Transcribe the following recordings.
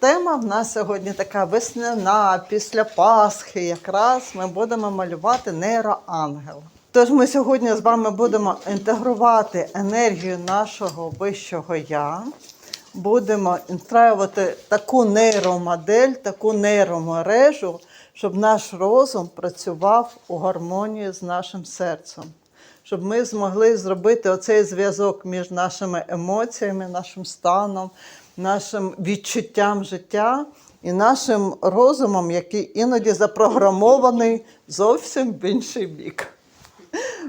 Тема в нас сьогодні така весняна, після Пасхи. Якраз ми будемо малювати нейроангела. Тож ми сьогодні з вами будемо інтегрувати енергію нашого вищого я. Будемо інстраювати таку нейромодель, таку нейромережу, щоб наш розум працював у гармонії з нашим серцем. Щоб ми змогли зробити оцей зв'язок між нашими емоціями, нашим станом, нашим відчуттям життя і нашим розумом, який іноді запрограмований зовсім в інший бік.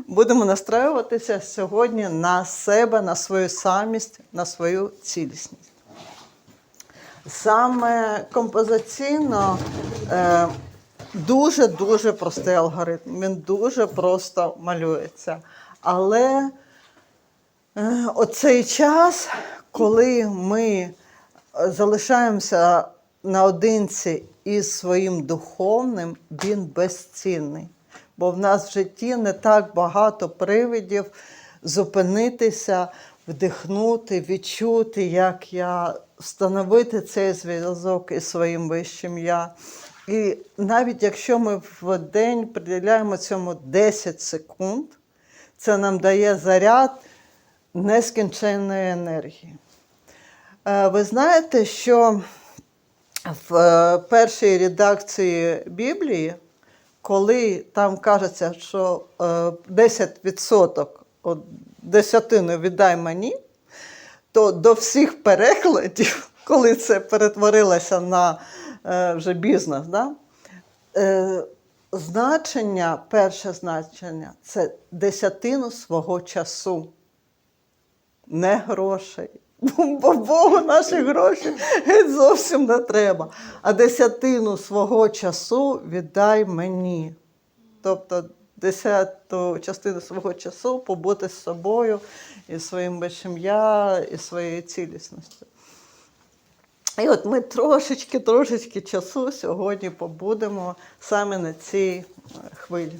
Будемо настраюватися сьогодні на себе, на свою самість, на свою цілісність. Саме композиційно дуже-дуже простий алгоритм. Він дуже просто малюється. Але е, оцей час, коли ми залишаємося наодинці із своїм духовним, він безцінний. Бо в нас в житті не так багато привидів зупинитися, вдихнути, відчути, як я встановити цей зв'язок із своїм вищим я. І навіть якщо ми в день приділяємо цьому 10 секунд, це нам дає заряд нескінченної енергії. Е, Ви знаєте, що в е, першій редакції Біблії, коли там кажеться, що е, 10% от десятину віддай мені, то до всіх перекладів, коли це перетворилося на е, вже бізнес, да? е, значення, перше значення це десятину свого часу, не грошей. Бо Богу наші гроші зовсім не треба. А десятину свого часу віддай мені. Тобто десяту частину свого часу побути з собою і своїм вищим я, і своєю цілісністю. І от ми трошечки, трошечки часу сьогодні побудемо саме на цій е, хвилі.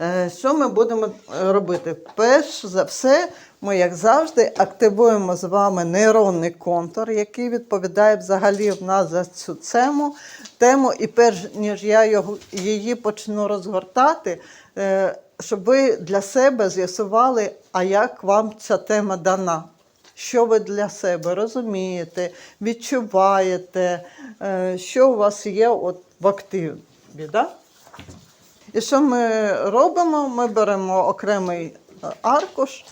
Е, Що ми будемо робити? Перш за все, ми, як завжди, активуємо з вами нейронний контур, який відповідає взагалі в нас за цю тему. тему. І перш ніж я його, її почну розгортати, е, щоб ви для себе з'ясували, а як вам ця тема дана. Що ви для себе розумієте, відчуваєте, е, що у вас є от в активі. Да? І що ми робимо? Ми беремо окремий е, аркуш,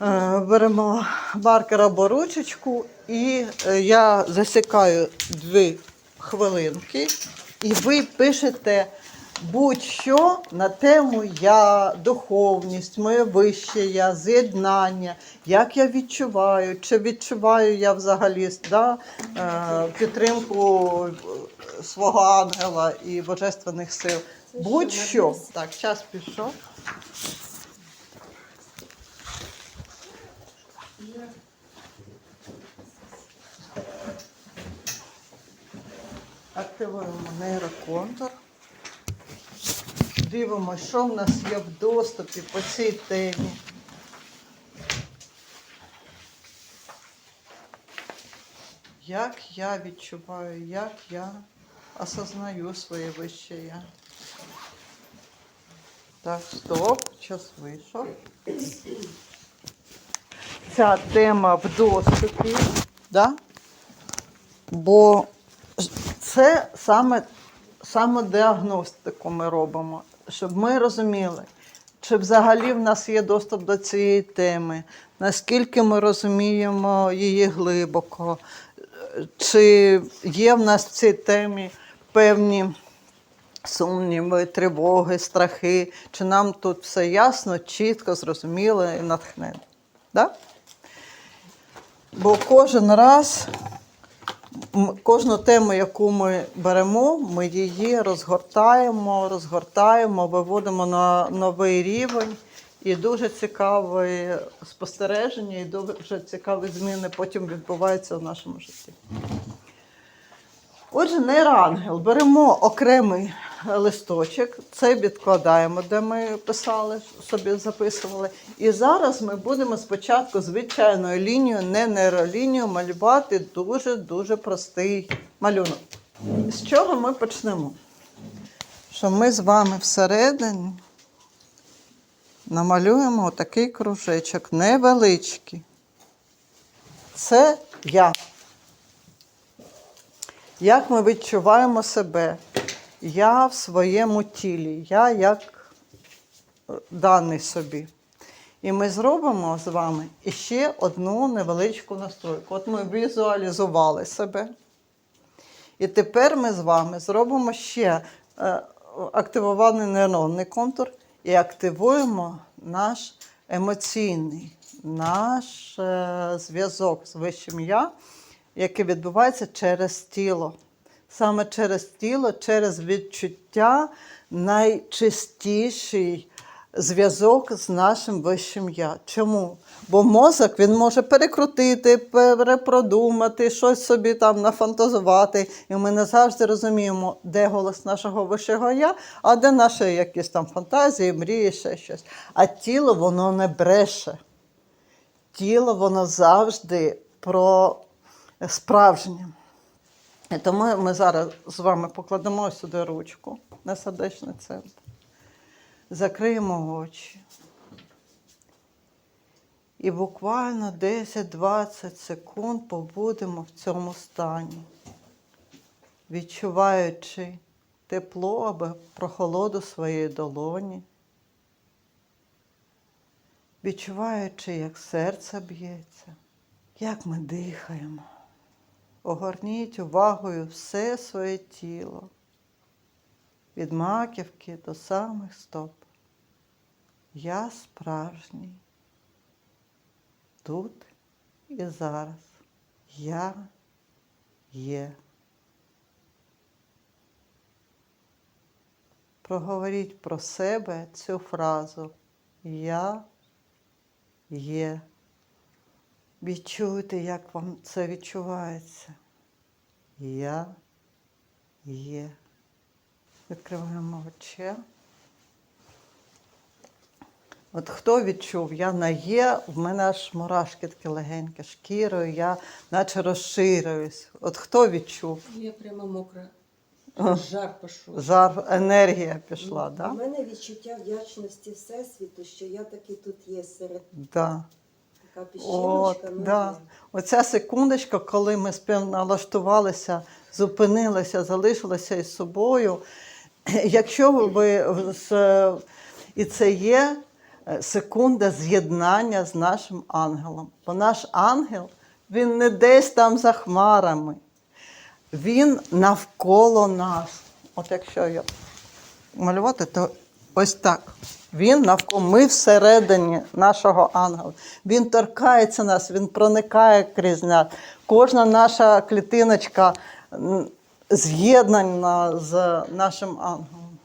беремо маркер або ручечку, і е, я засікаю дві хвилинки, і ви пишете будь-що на тему я, духовність, моє вище я, з'єднання, як я відчуваю, чи відчуваю я взагалі да, е, підтримку е, свого ангела і божественних сил. Будь-що. Так, час пішов. Активуємо нейроконтур. Дивимося, що в нас є в доступі по цій темі. Як я відчуваю, як я осознаю своє вище я. Так, стоп, час вийшов. Ця тема в доступі, да? бо це саме самодіагностику ми робимо, щоб ми розуміли, чи взагалі в нас є доступ до цієї теми, наскільки ми розуміємо її глибоко, чи є в нас в цій темі певні сумніви, тривоги, страхи, чи нам тут все ясно, чітко, зрозуміло і натхнено. Да? Бо кожен раз кожну тему, яку ми беремо, ми її розгортаємо, розгортаємо, виводимо на новий рівень. І дуже цікаве спостереження, і дуже цікаві зміни потім відбуваються в нашому житті. Отже, нейроангел. Беремо окремий листочок, це відкладаємо, де ми писали, собі записували. І зараз ми будемо спочатку звичайною лінією, не нейролінією, малювати дуже-дуже простий малюнок. З чого ми почнемо? Що ми з вами всередині намалюємо отакий кружечок, невеличкий. Це я. Як ми відчуваємо себе? Я в своєму тілі, я як е, даний собі. І ми зробимо з вами іще одну невеличку настройку. От ми візуалізували себе. І тепер ми з вами зробимо ще е, активований нейронний контур і активуємо наш емоційний, наш е, зв'язок з вищим я, який відбувається через тіло. Саме через тіло, через відчуття найчистіший зв'язок з нашим вищим я. Чому? Бо мозок він може перекрутити, перепродумати, щось собі там нафантазувати. І ми не завжди розуміємо, де голос нашого вищого я, а де наші якісь там фантазії, мрії, ще щось. А тіло воно не бреше. Тіло воно завжди про справжнє. Тому ми зараз з вами покладемо сюди ручку на сердечний центр. Закриємо очі. І буквально 10-20 секунд побудемо в цьому стані, відчуваючи тепло або прохолоду своєї долоні, відчуваючи, як серце б'ється, як ми дихаємо. Огорніть увагою все своє тіло від маківки до самих стоп. Я справжній. Тут і зараз. Я є. Проговоріть про себе цю фразу. Я є. Відчуйте, як вам це відчувається. Я є. Відкриваємо очі. От хто відчув, я на є, в мене аж мурашки такі легенькі, шкірою, я наче розширююсь. От хто відчув? Я прямо мокра. Жар пішов. Жар, енергія пішла, так? У да? мене відчуття вдячності Всесвіту, що я таки тут є серед Да. Така От, ну, да. Оця секундочка, коли ми співналаштувалися, зупинилися, залишилися із собою. Якщо ви і це є е, секунда з'єднання з нашим ангелом. Бо наш ангел, він не десь там за хмарами, він навколо нас. От якщо я малювати, то ось так. Він навколо, ми всередині нашого ангела. Він торкається нас, він проникає крізь нас. Кожна наша клітиночка з'єднана з нашим ангелом.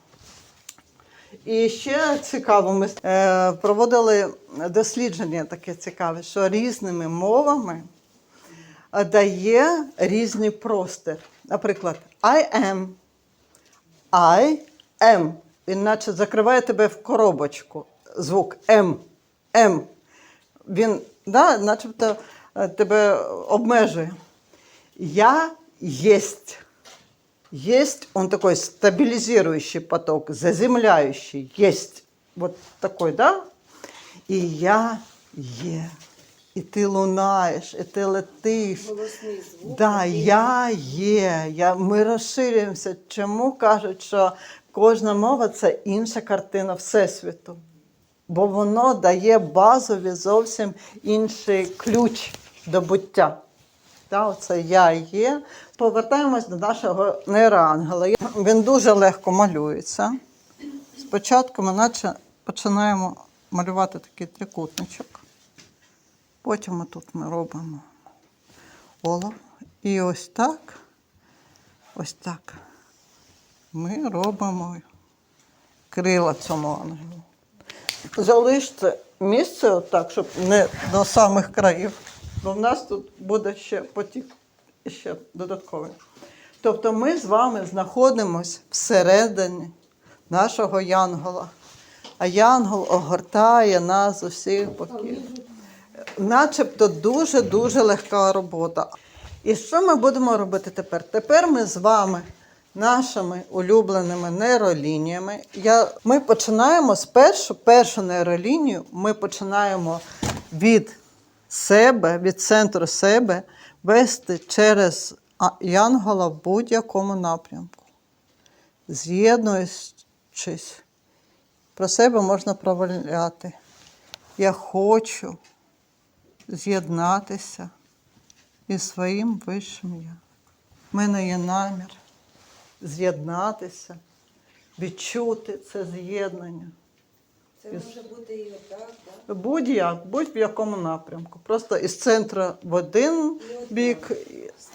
І ще цікаво, ми е, проводили дослідження таке цікаве, що різними мовами дає різний простір. Наприклад, I am, I am. Він наче закриває тебе в коробочку. Звук М. М. Він, да, начебто е, тебе обмежує. Я єсть. Есть он такой стабилизирующий поток, заземляющий. Есть вот такой, да? І я є. І ти лунаєш, і ти летиш. Голосний звук. Да, я є. Я, ми розширюємося. Чому кажуть, що кожна мова це інша картина Всесвіту? Бо воно дає базові зовсім інший ключ до буття. Та, оце я є. Повертаємось до нашого нейроангела. Він дуже легко малюється. Спочатку ми наче починаємо малювати такий трикутничок. Потім тут ми робимо олов. І ось так, ось так. Ми робимо крила цьому ангелу. Залиште місце отак, щоб не до самих країв. Бо в нас тут буде ще потік ще додатковий. Тобто ми з вами знаходимося всередині нашого янгола. А янгол огортає нас з усіх боків. Начебто дуже-дуже легка робота. І що ми будемо робити тепер? Тепер ми з вами нашими улюбленими нейролініями. Я, ми починаємо з першу, першу нейролінію, ми починаємо від себе, від центру себе вести через янгола в будь-якому напрямку. З'єднуючись, про себе можна проваляти. Я хочу з'єднатися із своїм вищим я. У мене є намір з'єднатися, відчути це з'єднання. Це може бути і отак, так? Будь-як, будь в якому напрямку. Просто із центру в один бік.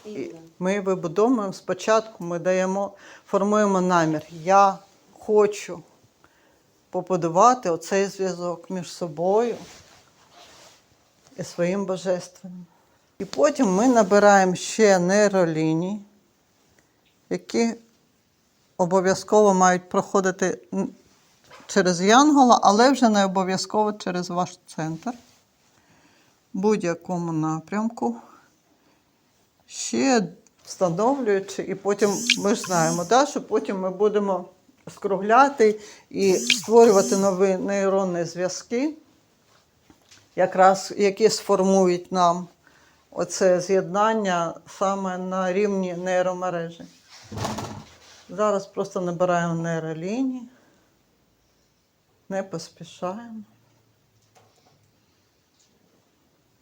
і-. Ми вибудовуємо спочатку, ми даємо, формуємо намір. Я хочу побудувати оцей зв'язок між собою і своїм божественним. І потім ми набираємо ще нейролінії, які обов'язково мають проходити через Янгола, але вже не обов'язково через ваш центр. Будь-якому напрямку. Ще встановлюючи, і потім ми ж знаємо, да, що потім ми будемо скругляти і створювати нові нейронні зв'язки, якраз які сформують нам оце з'єднання саме на рівні нейромережі. Зараз просто набираємо нейролінії, не поспішаємо.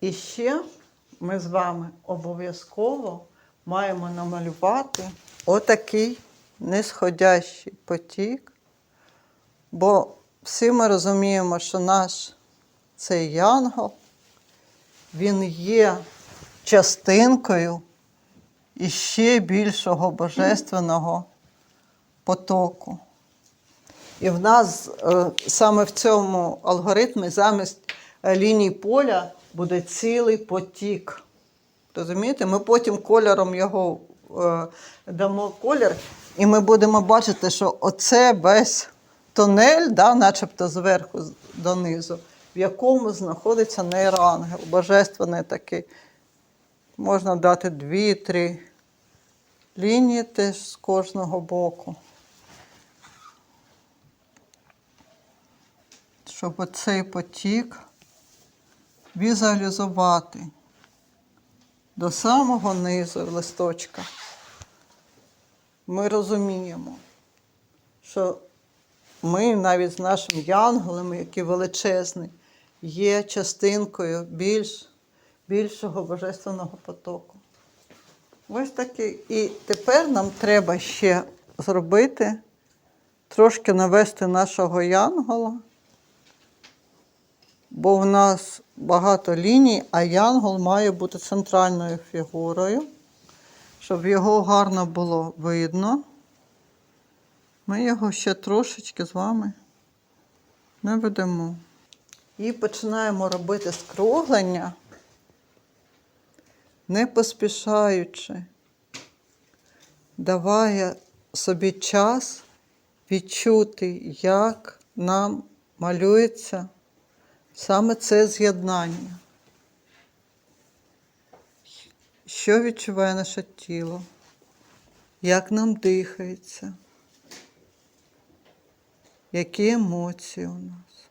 І ще ми з вами обов'язково маємо намалювати отакий нисходящий потік, бо всі ми розуміємо, що наш цей янгол, він є частинкою іще більшого божественного потоку. І в нас е, саме в цьому алгоритмі замість е, ліній поля буде цілий потік. Розумієте? Ми потім кольором його е, дамо колір, і ми будемо бачити, що оце весь тунель, да, начебто зверху донизу, в якому знаходиться нейроангел, божественний такий. Можна дати дві-три лінії теж з кожного боку. Щоб оцей потік візуалізувати до самого низу листочка. Ми розуміємо, що ми навіть з нашим янголом, який величезний, є частинкою більш, більшого божественного потоку. Ось такий. І тепер нам треба ще зробити, трошки навести нашого янгола бо в нас багато ліній, а янгол має бути центральною фігурою, щоб його гарно було видно. Ми його ще трошечки з вами наведемо. І починаємо робити скруглення, не поспішаючи, давая собі час відчути, як нам малюється Саме це з'єднання. Що відчуває наше тіло? Як нам дихається? Які емоції у нас?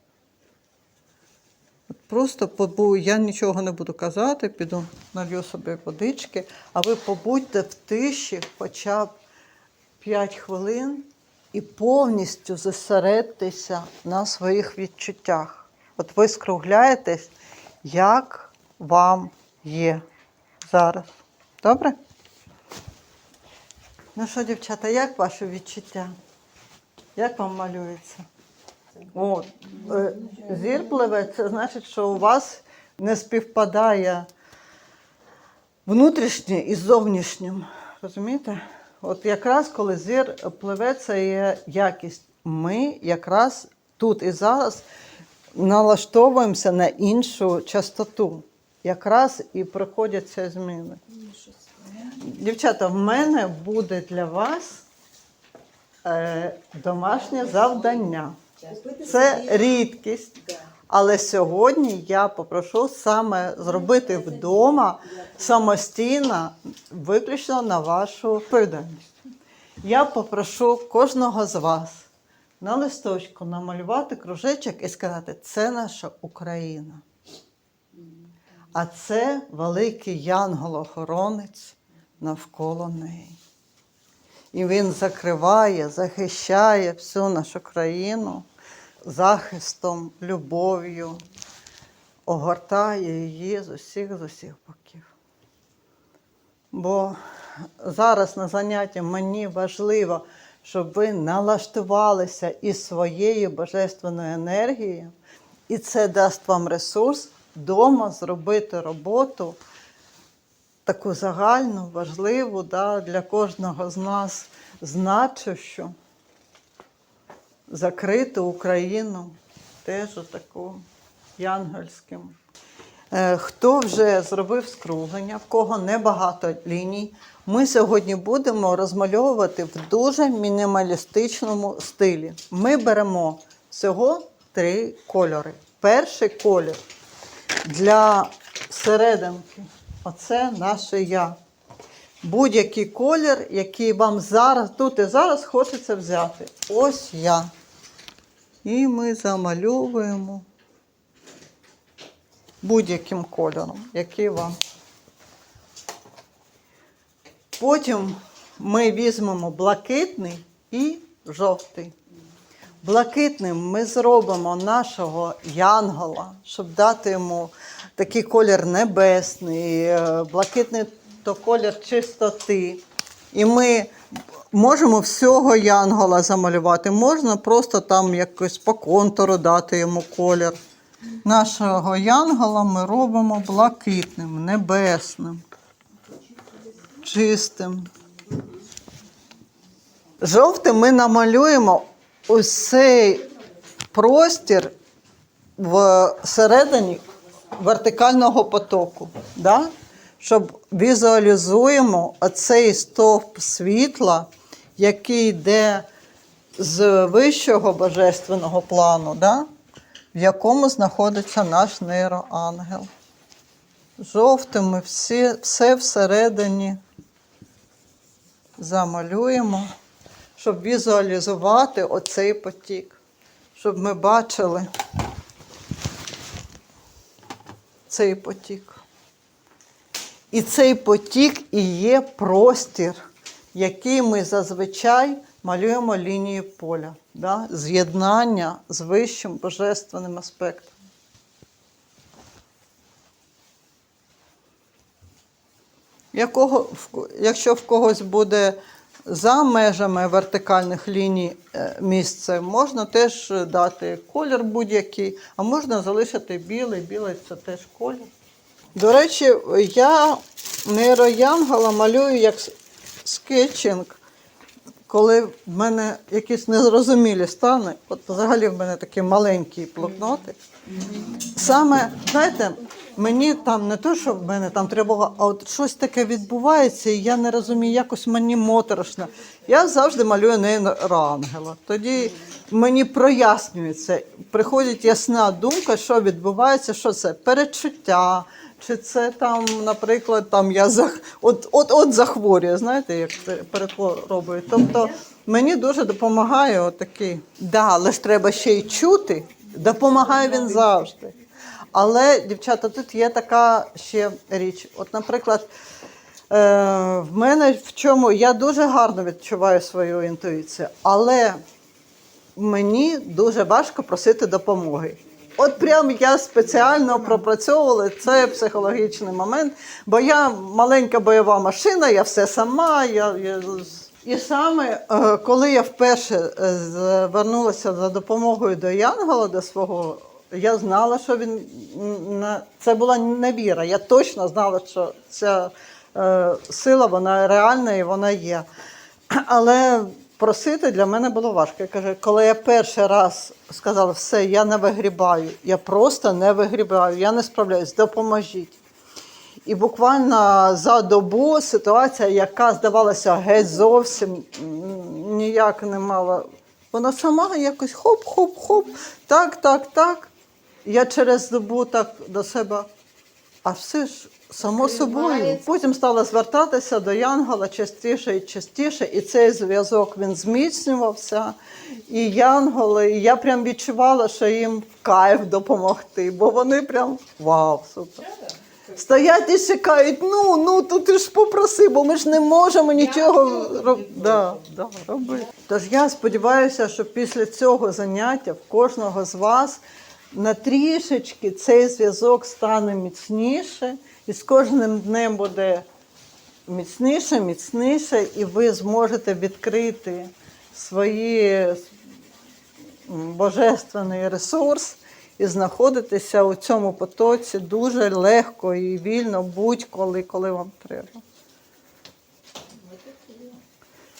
От просто побу... я нічого не буду казати, піду налью собі водички, а ви побудьте в тиші хоча б 5 хвилин і повністю зосередьтеся на своїх відчуттях. От ви скругляєтесь, як вам є зараз. Добре? Ну що, дівчата, як ваше відчуття? Як вам малюється? О, е, зір пливе, це значить, що у вас не співпадає внутрішнє із зовнішнім. Розумієте? От якраз коли зір пливе, це є якість. Ми якраз тут і зараз налаштовуємося на іншу частоту. Якраз і приходять ці зміни. Дівчата, в мене буде для вас е, домашнє завдання. Це рідкість. Але сьогодні я попрошу саме зробити вдома самостійно, виключно на вашу відповідальність. Я попрошу кожного з вас на листочку намалювати кружечок і сказати, це наша Україна. А це великий янгол-охоронець навколо неї. І він закриває, захищає всю нашу країну захистом, любов'ю, огортає її з усіх з усіх боків. Бо зараз на занятті мені важливо, щоб ви налаштувалися із своєю божественною енергією, і це дасть вам ресурс вдома зробити роботу таку загальну, важливу да, для кожного з нас значущу закрити Україну теж таку янгольським. Е, Хто вже зробив скруглення, в кого небагато ліній, ми сьогодні будемо розмальовувати в дуже мінімалістичному стилі. Ми беремо всього три кольори. Перший колір для серединки оце наше я. Будь-який колір, який вам зараз, тут і зараз хочеться взяти. Ось я. І ми замальовуємо будь-яким кольором, який вам. Потім ми візьмемо блакитний і жовтий. Блакитним ми зробимо нашого янгола, щоб дати йому такий колір небесний, е, блакитний то колір чистоти. І ми можемо всього янгола замалювати. Можна просто там якось по контуру дати йому колір. Нашого янгола ми робимо блакитним, небесним, чистим. Жовтим ми намалюємо ось цей простір всередині вертикального потоку. Да? Щоб візуалізуємо оцей стовп світла, який йде з вищого божественного плану, да? в якому знаходиться наш нейроангел. Жовтим ми всі, все всередині замалюємо, щоб візуалізувати оцей потік, щоб ми бачили цей потік. І цей потік і є простір, який ми зазвичай малюємо лінії поля, да? з'єднання з вищим божественним аспектом. Якого, в якщо в когось буде за межами вертикальних ліній е, місце, можна теж дати колір будь-який, а можна залишити білий. Білий це теж колір. До речі, я нейроянгола малюю як скетчинг, коли в мене якісь незрозумілі стани. От взагалі в мене такий маленький блокнотик. Саме, знаєте, мені там не то, що в мене там тривога, а от щось таке відбувається, і я не розумію, якось мені моторошно. Я завжди малюю нейроангела. Тоді мені прояснюється, приходить ясна думка, що відбувається, що це передчуття. Чи це там, наприклад, там я зах... от, от, от захворюю, знаєте, як це перехворобую. Тобто мені дуже допомагає отакий. Да, але ж треба ще й чути. Допомагає він завжди. Але, дівчата, тут є така ще річ. От, наприклад, е, в мене в чому я дуже гарно відчуваю свою інтуїцію, але мені дуже важко просити допомоги. От прям я спеціально пропрацьовувала цей психологічний момент, бо я маленька бойова машина, я все сама. Я, я... І саме е, коли я вперше е, звернулася за допомогою до Янгола, до свого, я знала, що він це була невіра. Я точно знала, що ця е, сила вона реальна і вона є. Але просити для мене було важко. Я кажу, коли я перший раз сказала, все, я не вигрібаю, я просто не вигрібаю, я не справляюсь, допоможіть. І буквально за добу ситуація, яка здавалася геть зовсім ніяк не мала. Вона сама якось хоп-хоп-хоп, так, так, так. Я через добу так до себе, а все ж само собою. Потім стала звертатися до Янгола частіше і частіше, і цей зв'язок він зміцнювався. І Янголи, і я прям відчувала, що їм кайф допомогти, бо вони прям вау, супер. Стоять і чекають, ну, ну, то ти ж попроси, бо ми ж не можемо нічого роб... да, да, робити. Тож я сподіваюся, що після цього заняття в кожного з вас на трішечки цей зв'язок стане міцніше, і з кожним днем буде міцніше, міцніше, і ви зможете відкрити свої божественний ресурс і знаходитися у цьому потоці дуже легко і вільно будь-коли, коли вам треба.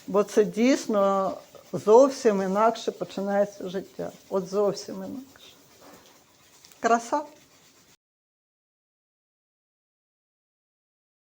Бо це дійсно зовсім інакше починається життя. От зовсім інакше. Engraçado.